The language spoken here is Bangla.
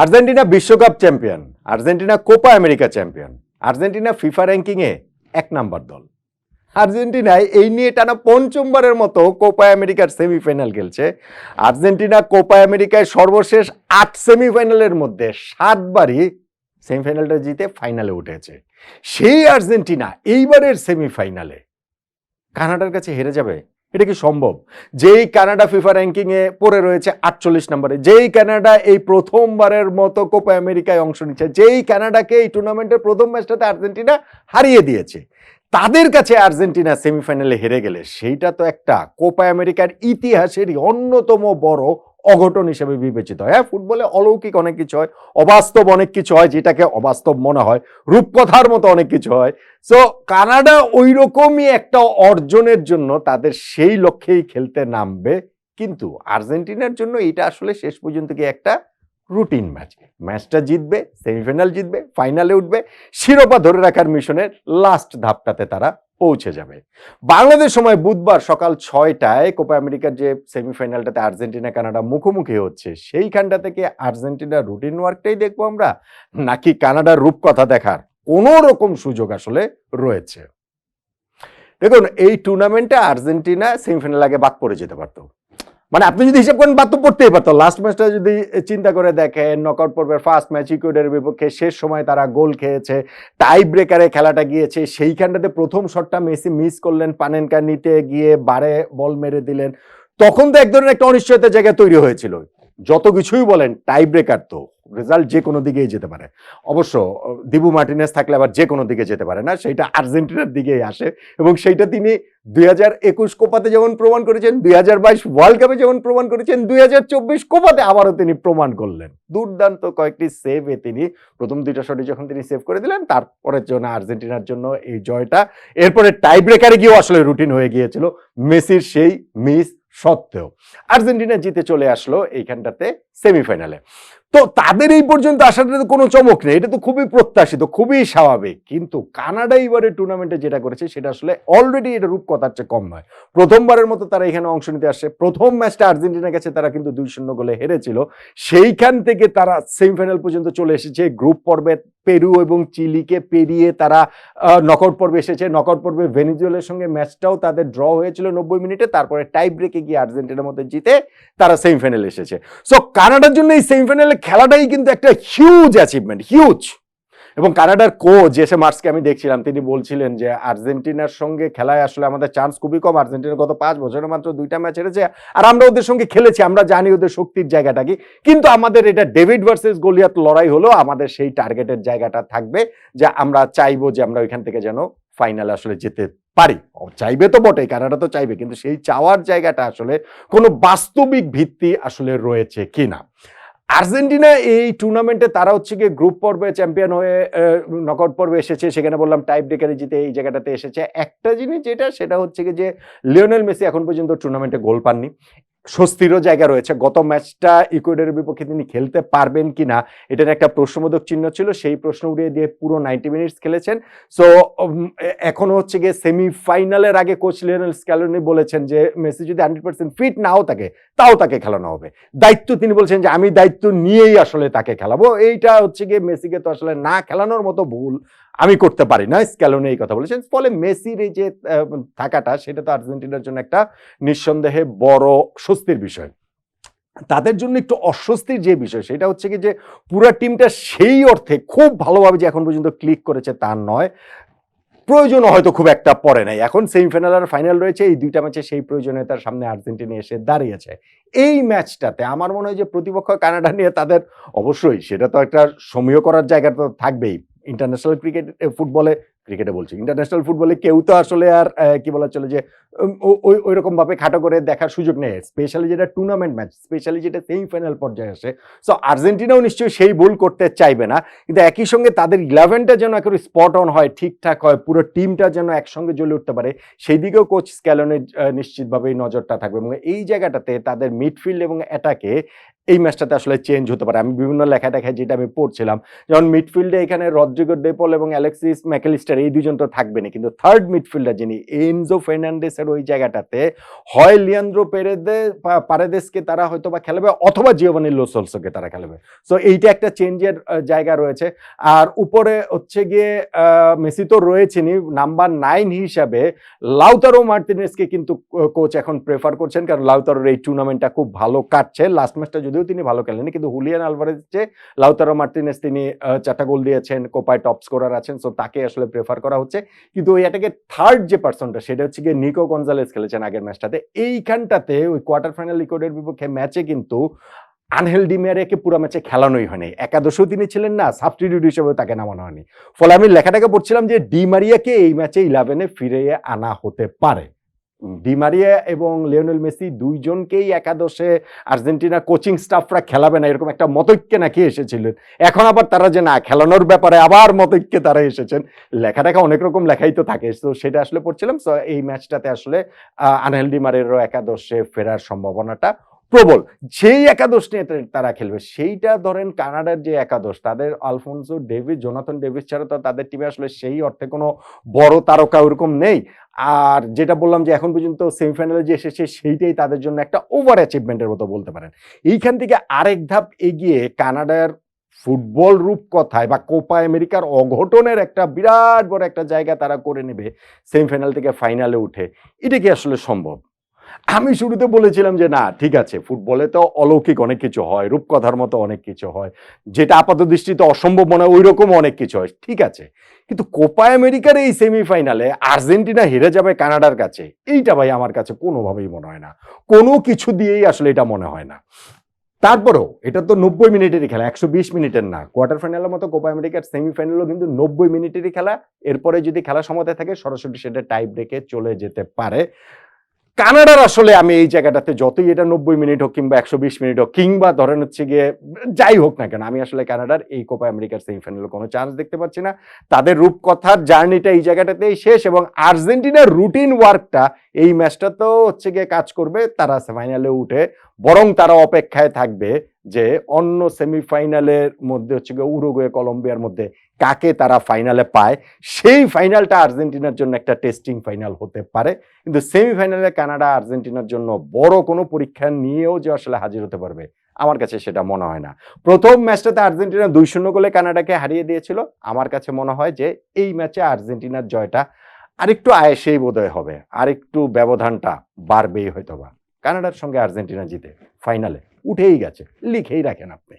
আর্জেন্টিনা বিশ্বকাপ champion, Argentina Copa America champion, Argentina FIFA র্যাঙ্কিংয়ে এক নাম্বার দল। আর্জেন্টিনায় এই নিয়ে টানা পঞ্চমবারের মতো কোপা আমেরিকার সেমিফাইনাল খেলছে। আর্জেন্টিনা কোপা আমেরিকায় সর্বশেষ আট সেমিফাইনালের মধ্যে সাতবারই সেমিফাইনালটা জিতে ফাইনালে উঠেছে। সেই আর্জেন্টিনা এইবারের সেমিফাইনালে কানাডার কাছে হেরে যাবে? এটা কি সম্ভব? যেই কানাডা ফিফা র্যাঙ্কিংয়ে পড়ে রয়েছে আটচল্লিশ নম্বরে, যেই কানাডা এই প্রথমবারের মতো কোপা আমেরিকায় অংশ নিচ্ছে, যেই কানাডাকে এই টুর্নামেন্টের প্রথম ম্যাচটাতে আর্জেন্টিনা হারিয়ে দিয়েছে, তাদের কাছে আর্জেন্টিনা সেমিফাইনালে হেরে গেলে সেইটা তো একটা কোপা আমেরিকার ইতিহাসেরই অন্যতম বড় অঘটন হিসেবে বিবেচিত হয়। হ্যাঁ ফুটবলে অলৌকিক অনেক কিছু হয়, অবাস্তব অনেক কিছু হয়, যেটাকে অবাস্তব মনে হয়, রূপকথার মতো অনেক কিছু হয়। সো কানাডা ওই রকমই একটা অর্জনের জন্য তাদের সেই লক্ষ্যেই খেলতে নামবে। কিন্তু আর্জেন্টিনার জন্য এটা আসলে শেষ পর্যন্ত কি একটা রুটিন ম্যাচ। ম্যাচটা জিতবে, সেমিফাইনাল জিতবে, ফাইনালে উঠবে, শিরোপা ধরে রাখার মিশনের লাস্ট ধাপটাতে তারা পৌঁছে যাবে। বাংলাদেশ সময় বুধবার সকাল ছয়টায় কোপা আমেরিকার যে সেমিফাইনালটাতে আর্জেন্টিনা, কানাডা মুখোমুখি হচ্ছে, সেইখানটা থেকে আর্জেন্টিনার রুটিন ওয়ার্কটাই দেখব আমরা, নাকি কানাডার রূপকথা দেখার কোনো রকম সুযোগ আসলে রয়েছে। দেখুন, এই টুর্নামেন্টে আর্জেন্টিনা সেমিফাইনাল আগে বাদ পড়ে যেতে পারতো। মানে আপনি যদি হিসাব করেন, বাদ তো পড়তেই পারতো। লাস্ট ম্যাচটা যদি চিন্তা করে দেখেন নকআউট পর্বের ফার্স্ট ম্যাচ ইকুয়েডের বিপক্ষে শেষ সময় তারা গোল খেয়েছে টাই ব্রেকারে খেলাটা গিয়েছে, সেইখানটাতে প্রথম শটটা মেসি মিস করলেন, পানেনকা নিতে গিয়ে বারে বল মেরে দিলেন। তখন তো এক ধরনের একটা অনিশ্চয়তার জায়গা তৈরি হয়েছিল। যত কিছুই বলেন টাই ব্রেকার তো। রেজাল্ট যে কোনো দিকেই যেতে পারে। অবশ্য দিবু মার্টিনেস থাকলে আবার যে কোনো দিকে যেতে পারে না, সেইটা আর্জেন্টিনার দিকেই আসে এবং সেইটা তিনি দুই হাজার একুশ কোপাতে যেমন প্রমাণ করেছেন, দুই হাজার বাইশ ওয়ার্ল্ড কাপে যেমন প্রমাণ করেছেন, দুই হাজার চব্বিশ কোপাতে আবারও তিনি প্রমাণ করলেন। দুর্দান্ত কয়েকটি সেভে তিনি, প্রথম দুইটা শটে যখন তিনি সেভ করে দিলেন, তারপরের জন্য আর্জেন্টিনার জন্য এই জয়টা, এরপরে টাই ব্রেকারে গিয়েও আসলে রুটিন হয়ে গিয়েছিল, মেসির সেই মিস সত্ত্বেও। আর্জেন্টিনা জিতে চলে আসলো এইখানটাতে সেমিফাইনালে তো তাদের এই পর্যন্ত আসাটা তো কোনো চমক নেই। এটা তো খুবই প্রত্যাশিত, খুবই স্বাভাবিক। কিন্তু কানাডা এবারে টুর্নামেন্টে যেটা করেছে, সেটা আসলে অলরেডি এটা রূপকথার চেয়ে কম নয়। প্রথমবারের মতো তারা এখানে অংশ নিতে আসছে। প্রথম ম্যাচটা আর্জেন্টিনার কাছে তারা কিন্তু দুই শূন্য গোলে হেরেছিল। সেইখান থেকে তারা সেমিফাইনাল পর্যন্ত চলে এসেছে। গ্রুপ পর্বে পেরু এবং চিলিকে পেরিয়ে তারা নকআউট পর্বে এসেছে। নকআউট পর্বে ভেনিজুয়েলের সঙ্গে ম্যাচটাও তাদের ড্র হয়েছিল নব্বই মিনিটে। তারপরে টাই ব্রেকে গিয়ে আর্জেন্টিনার মধ্যে জিতে তারা সেমিফাইনালে এসেছে। সো কানাডার জন্য এই সেমিফাইনালে খেলাটাই কিন্তু একটা হিউজ অ্যাচিভমেন্ট হিউজ এবং কানাডার কোচ এসে মার্চকে আমি দেখছিলাম, তিনি বলছিলেন যে আর্জেন্টিনার সঙ্গে খেলায় আসলে আমাদের চান্স খুবই কম। আর্জেন্টিনা গত পাঁচ বছরে মাত্র দুইটা ম্যাচ হেরেছে আর আমরা ওদের সঙ্গে খেলেছি, আমরা জানি ওদের শক্তির জায়গাটা কি। কিন্তু আমাদের এটা ডেভিড ভার্সেস গলিয়াত লড়াই হলো আমাদের সেই টার্গেটের জায়গাটা থাকবে যে আমরা চাইব যে আমরা ওইখান থেকে যেন ফাইনালে আসলে যেতে পারি। চাইবে তো বটেই, কানাডা তো চাইবে, কিন্তু সেই চাওয়ার জায়গাটা আসলে কোনো বাস্তবিক ভিত্তি আসলে রয়েছে কিনা। আর্জেন্টিনা এই টুর্নামেন্টে তারা হচ্ছে গিয়ে গ্রুপ পর্বে চ্যাম্পিয়ন হয়ে নকআউট পর্বে এসেছে। সেখানে বললাম টাইপ ব্রেকারে জিতে এই জায়গাটাতে এসেছে। একটা জিনিস যেটা, সেটা হচ্ছে গিয়ে যে লিওনেল মেসি এখন পর্যন্ত টুর্নামেন্টে গোল পাননি। স্বস্তিরও জায়গা রয়েছে। গত ম্যাচটা ইকুয়েডরের বিপক্ষে তিনি খেলতে পারবেন কিনা এটার একটা প্রশ্নবোধক চিহ্ন ছিল। সেই প্রশ্ন উড়িয়ে দিয়ে পুরো নাইনটি মিনিটস খেলেছেন। সো এখনও হচ্ছে গিয়ে সেমিফাইনালের আগে কোচ লিওনেল স্ক্যালোনি বলেছেন যে, মেসি যদি হান্ড্রেড পার্সেন্ট ফিট নাও থাকে তাও তাকে খেলানো হবে। দায়িত্ব তিনি বলছেন যে, আমি দায়িত্ব নিয়েই আসলে তাকে খেলাবো। এইটা হচ্ছে গিয়ে মেসিকে তো আসলে না খেলানোর মতো ভুল আমি করতে পারি না, স্ক্যালোনি এই কথা বলেছেন। ফলে মেসির এই যে থাকাটা, সেটা তো আর্জেন্টিনার জন্য একটা নিঃসন্দেহে বড় স্বস্তির বিষয়। তাদের জন্য একটু অস্বস্তির যে বিষয়, সেটা হচ্ছে কি যে, পুরো টিমটা সেই অর্থে খুব ভালোভাবে যে এখন পর্যন্ত ক্লিক করেছে তা নয়। প্রয়োজন হয়তো খুব একটা পড়ে নাই। এখন সেমিফাইনাল আর ফাইনাল রয়েছে, এই দুইটা ম্যাচে সেই প্রয়োজনীয়তার সামনে আর্জেন্টিনা এসে দাঁড়িয়েছে। এই ম্যাচটাতে আমার মনে হয় যে, প্রতিপক্ষ কানাডা নিয়ে তাদের, অবশ্যই সেটা তো একটা সমীহ করার জায়গা তো থাকবেই। ইন্টারন্যাশনাল ক্রিকেট ফুটবলে ক্রিকেটে বলছি। ইন্টারন্যাশনাল ফুটবলে কেউ তো আসলে আর কি বলা চলে যে ওই ওই রকম ভাবে খাটো করে দেখার সুযোগ নেই। স্পেশালি যেটা টুর্নামেন্ট ম্যাচ স্পেশালি যেটা সেমিফাইনাল পর্যায়ে আসে। সো আর্জেন্টিনাও নিশ্চয়ই সেই ভুল করতে চাইবে না। কিন্তু একই সঙ্গে তাদের ইলেভেনটা যেন একেবারে স্পট অন হয়, ঠিকঠাক হয়, পুরো টিমটা যেন একসঙ্গে জ্বলে উঠতে পারে সেই দিকেও কোচ স্ক্যালনের নিশ্চিতভাবেই নজরটা থাকবে। এবং এই জায়গাটাতে তাদের মিডফিল্ড এবং অ্যাটাকে এই ম্যাচটাতে আসলে চেঞ্জ হতে পারে। আমি বিভিন্ন লেখা দেখায় যেটা আমি পড়ছিলাম, যেমন মিডফিল্ডে এখানে রদ্রিগো ডেপল এবং অ্যালেক্সিস ম্যাকেলিস্টার এই দুজন তো থাকবে না কিন্তু থার্ড মিডফিল্ডার যিনি এনজো ফার্নান্ডেসের ওই জায়গাটাতে, হয় লিয়ান্দ্রো পেরেদে পারেদেসকে তারা হয়তো বা খেলাবে, অথবা জিওভানি লোসলসোকে তারা খেলাবে। সো এইটা একটা চেঞ্জের জায়গা রয়েছে। আর উপরে হচ্ছে গিয়ে মেসি তো রয়েছেনই নাম্বার নাইন হিসাবে। লাউতারো মার্টিনেসকে কিন্তু কোচ এখন প্রেফার করছেন, কারণ লাউতারোর এই টুর্নামেন্টটা খুব ভালো কাটছে। লাস্ট ম্যাচটা যদিও তিনি ভালো খেলেনি কিন্তু হুলিয়ান আলভারেজ যে লাউতারো মার্টিনেস তিনি চারটা গোল দিয়েছেন কোপায় টপ স্কোরার আছেন। সো তাকে আসলে প্রেফার করা হচ্ছে। কিন্তু ওই এটাকে থার্ড যে পার্সনটা সেটা হচ্ছে গিয়ে নিকো গঞ্জালেস খেলেছেন আগের ম্যাচটাতে এইখানটাতে ওই কোয়ার্টার ফাইনাল ইকোডের বিপক্ষে ম্যাচে কিন্তু আনহেল ডিমিয়ারিয়াকে পুরো ম্যাচে খেলানোই হয়নি। একাদশেও তিনি ছিলেন না সাবস্টিটিউট হিসেবেও তাকে নামানো হয়নি। ফলে আমি লেখাটাকে পড়ছিলাম যে ডিমারিয়াকে এই ম্যাচে ইলেভেনে ফিরে আনা হতে পারে। ডিমারিয়া এবং লিওনেল মেসি দুইজনকেই একাদশে আর্জেন্টিনা কোচিং স্টাফরা খেলাবে না, এরকম একটা মতৈক্যে নাকি এসেছিলেন। এখন আবার তারা যে না, খেলানোর ব্যাপারে আবার মতৈক্যে তারা এসেছেন লেখা টেখা অনেক রকম লেখাই তো থাকে। তো সেটা আসলে পড়ছিলাম সো এই ম্যাচটাতে আসলে আনহেল ডিমারেরও একাদশে ফেরার সম্ভাবনাটা প্রবল। যেই একাদশ নিয়ে তারা খেলবে, সেইটা ধরেন কানাডার যে একাদশ, তাদের আলফোনসো ডেভিস, জোনাথন ডেভিস ছাড়া তো তাদের টিমে আসলে সেই অর্থে কোনো বড় তারকা ওরকম নেই। আর যেটা বললাম যে এখন পর্যন্ত সেমিফাইনালে যে এসেছে, সেইটাই তাদের জন্য একটা ওভার অ্যাচিভমেন্টের মতো বলতে পারেন। এইখান থেকে আরেক ধাপ এগিয়ে কানাডার ফুটবল রূপকথায় বা কোপা আমেরিকার অঘটনের একটা বিরাট বড় একটা জায়গা তারা করে নেবে সেমিফাইনাল থেকে ফাইনালে উঠে। এটা কি আসলে সম্ভব? আমি শুরুতে বলেছিলাম যে, না, ঠিক আছে, ফুটবলে তো অলৌকিক অনেক কিছু হয়, রূপকথার মতো অনেক কিছু হয়। যেটা আপাত দৃষ্টিতে অসম্ভব মনে হয় ওই রকম অনেক কিছু হয়। ঠিক আছে। কিন্তু কোপা আমেরিকার এই সেমিফাইনালে আর্জেন্টিনা হেরে যাবে কানাডার কাছে, এইটা ভাই আমার কাছে কোনোভাবেই মনে হয় না। কোনো কিছু দিয়েই আসলে এটা মনে হয় না। তারপরেও, এটা তো নব্বই মিনিটেরই খেলা, একশো বিশ মিনিটের না। কোয়ার্টার ফাইনালের মতো কোপা আমেরিকার সেমিফাইনালও কিন্তু নব্বই মিনিটেরই খেলা। এরপরে যদি খেলা সমতে থাকে, সরাসরি সেটা টাইপ ব্রেকে চলে যেতে পারে। কানাডার আসলে আমি এই জায়গাটাতে যতই এটা নব্বই মিনিট হোক কিংবা একশো বিশ মিনিট হোক, কিংবা ধরেন হচ্ছে গিয়ে যাই হোক না কেন, আমি আসলে কানাডার এই কোপা আমেরিকার সেমিফাইনালে কোনো চান্স দেখতে পাচ্ছি না। তাদের রূপকথার জার্নিটা এই জায়গাটাতেই শেষ এবং আর্জেন্টিনার রুটিন ওয়ার্কটা এই ম্যাচটা তো হচ্ছে গিয়ে কাজ করবে, তারা ফাইনালে উঠে, বরং তারা অপেক্ষায় থাকবে যে অন্য সেমিফাইনালের মধ্যে হচ্ছে গিয়ে উরুগুয়ে, কলম্বিয়ার মধ্যে কাকে তারা ফাইনালে পায়, সেই ফাইনালটা আর্জেন্টিনার জন্য একটা টেস্টিং ফাইনাল হতে পারে। কিন্তু সেমিফাইনালে কানাডা, আর্জেন্টিনার জন্য বড় কোনো পরীক্ষা নিয়েও যে আসলে হাজির হতে পারবে, আমার কাছে সেটা মনে হয় না। প্রথম ম্যাচটাতে আর্জেন্টিনা দুই শূন্য গোলে কানাডাকে হারিয়ে দিয়েছিল। আমার কাছে মনে হয় যে এই ম্যাচে আর্জেন্টিনার জয়টা আরেকটু আয়েসেই বোধহয় হবে, আরেকটু ব্যবধানটা বাড়বেই হয়তো বা কানাডার সঙ্গে আর্জেন্টিনা জিতে ফাইনালে উঠেই গেছে লিখেই রাখেন আপনি।